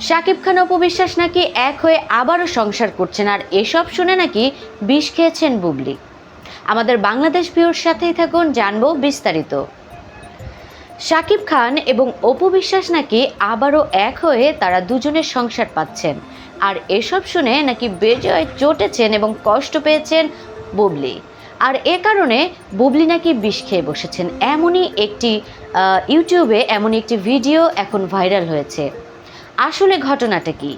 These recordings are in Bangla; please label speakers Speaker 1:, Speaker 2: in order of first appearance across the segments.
Speaker 1: শাকিব খান অপবিশ্বাস নাকি এক হয়ে আবারও সংসার করছেন, আর এসব শুনে নাকি বিষ খেয়েছেন বুবলি। আমাদের বাংলাদেশ ভিউর সাথেই থাকুন, জানব বিস্তারিত। শাকিব খান এবং অপু বিশ্বাস নাকি আবারও এক হয়ে তারা দুজনের সংসার পাচ্ছেন, আর এসব শুনে নাকি বেজয় চটেছেন এবং কষ্ট পেয়েছেন বুবলি। আর এ কারণে বুবলি নাকি বিষ খেয়ে বসেছেন। এমনই একটি ইউটিউবে এমনই একটি ভিডিও এখন ভাইরাল হয়েছে। আসলে ঘটনাটা কি?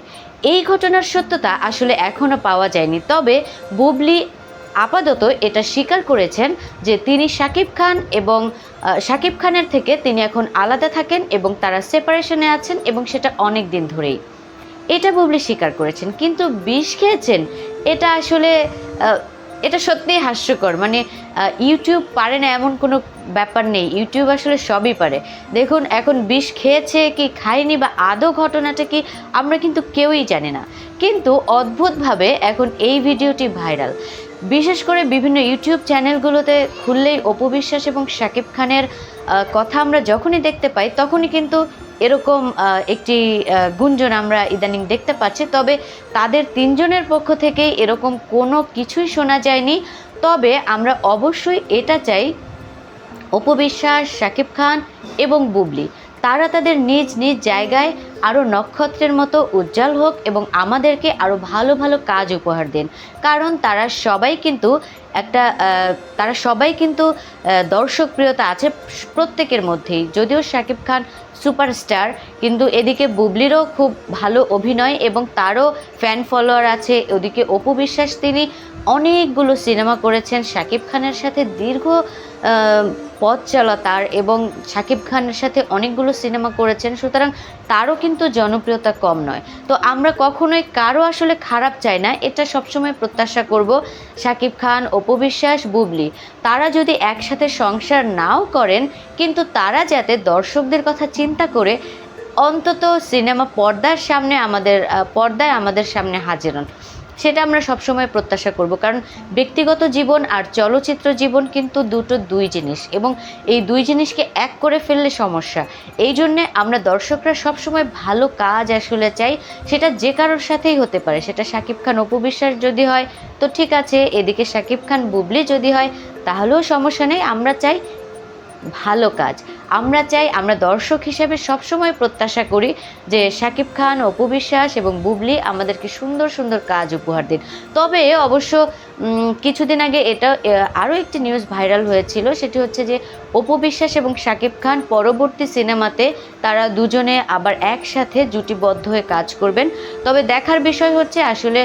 Speaker 1: এই ঘটনার সত্যতা আসলে এখনও পাওয়া যায়নি। তবে বুবলি আপাতত এটা স্বীকার করেছেন যে তিনি শাকিব খান এবং শাকিব খানের থেকে তিনি এখন আলাদা থাকেন এবং তারা সেপারেশনে আছেন এবং সেটা অনেক দিন ধরেই। এটা বুবলি স্বীকার করেছেন। কিন্তু বিষ খেয়েছেন? এটা আসলে এটা সত্যিই হাস্যকর। মানে ইউটিউব পারে না এমন কোনো ব্যাপার নেই। ইউটিউব আসলে সবই পারে। দেখুন, এখন বিষ খেয়েছে কি খায়নি বা আদৌ ঘটনাটা কি, আমরা কিন্তু কেউই জানি না। কিন্তু অদ্ভুতভাবে এখন এই ভিডিওটি ভাইরাল। বিশেষ করে বিভিন্ন ইউটিউব চ্যানেলগুলোতে খুললেই অপবিশ্বাস এবং শাকিব খানের কথা আমরা যখনই দেখতে পাই, তখনই কিন্তু এরকম একটি গুঞ্জন আমরা ইদানিং দেখতে পাচ্ছি। তবে তাদের তিনজনের পক্ষ থেকেই এরকম কোনো কিছুই শোনা যায়নি। তবে আমরা অবশ্যই এটা চাই অপবিশ্বাস শাকিব খান এবং বুবলি, তারা তাদের নিজ নিজ জায়গায় আরও নক্ষত্রের মতো উজ্জ্বল হোক এবং আমাদেরকে আরও ভালো ভালো কাজ উপহার দেন। কারণ তারা সবাই কিন্তু একটা তারা সবাই কিন্তু দর্শকপ্রিয়তা আছে প্রত্যেকের মধ্যেই। যদিও শাকিব খান সুপারস্টার, কিন্তু এদিকে বুবলিরও খুব ভালো অভিনয় এবং তারও ফ্যান ফলোয়ার আছে। ওদিকে অপু বিশ্বাস, তিনি অনেকগুলো সিনেমা করেছেন। শাকিব খানের সাথে দীর্ঘ পথ চলা তার এবং শাকিব খানের সাথে অনেকগুলো সিনেমা করেছেন, সুতরাং তারও কিন্তু জনপ্রিয়তা কম নয়। তো আমরা কখনোই কারও আসলে খারাপ চাই না, এটা সবসময় প্রত্যাশা করব শাকিব খান অপবিশ্বাস বুবলি। তারা যদি একসাথে সংসার নাও করেন, কিন্তু তারা যাতে দর্শকদের কথা চিন্তা করে, অন্তত সিনেমা পর্দার সামনে আমাদের পর্দায় আমাদের সামনে হাজির হন। সেটা আমরা সবসময় প্রত্যাশা করব। কারণ ব্যক্তিগত জীবন আর চলচ্চিত্র জীবন কিন্তু দুটো দুই জিনিস এবং এই দুই জিনিসকে এক করে ফেললে সমস্যা। এই জন্যে আমরা দর্শকরা সবসময় ভালো কাজ আসলে চাই, সেটা যে কারোর সাথেই হতে পারে। সেটা শাকিব খান অপবিশ্বাস যদি হয়, তো ঠিক আছে। এদিকে শাকিব খান, বুবলি যদি হয়, তাহলেও সমস্যা নেই। আমরা চাই ভালো কাজ। আমরা চাই আমরা দর্শক হিসেবে সবসময় প্রত্যাশা করি যে শাকিব খান, অপু বিশ্বাস এবং বুবলি আমাদেরকে সুন্দর সুন্দর কাজ উপহার দিন। তবে অবশ্য কিছুদিন আগে এটা আরও একটি নিউজ ভাইরাল হয়েছিল, সেটি হচ্ছে যে অপবিশ্বাস এবং শাকিব খান পরবর্তী সিনেমাতে তারা দুজনে আবার একসাথে জুটিবদ্ধ হয়ে কাজ করবেন। তবে দেখার বিষয় হচ্ছে আসলে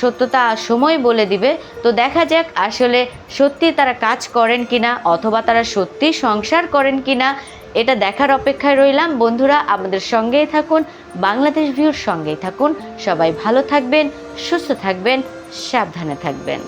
Speaker 1: সত্যতা সময় বলে দিবে। তো দেখা যাক আসলে সত্যি তারা কাজ করেন কিনা, অথবা তারা সত্যি সংসার করেন কিনা, এটা দেখার অপেক্ষায় রইলাম। বন্ধুরা, আমাদের সঙ্গেই থাকুন, বাংলাদেশ ভিউর সঙ্গেই থাকুন। সবাই ভালো থাকবেন, সুস্থ থাকবেন। সাবধানে থাকবেন।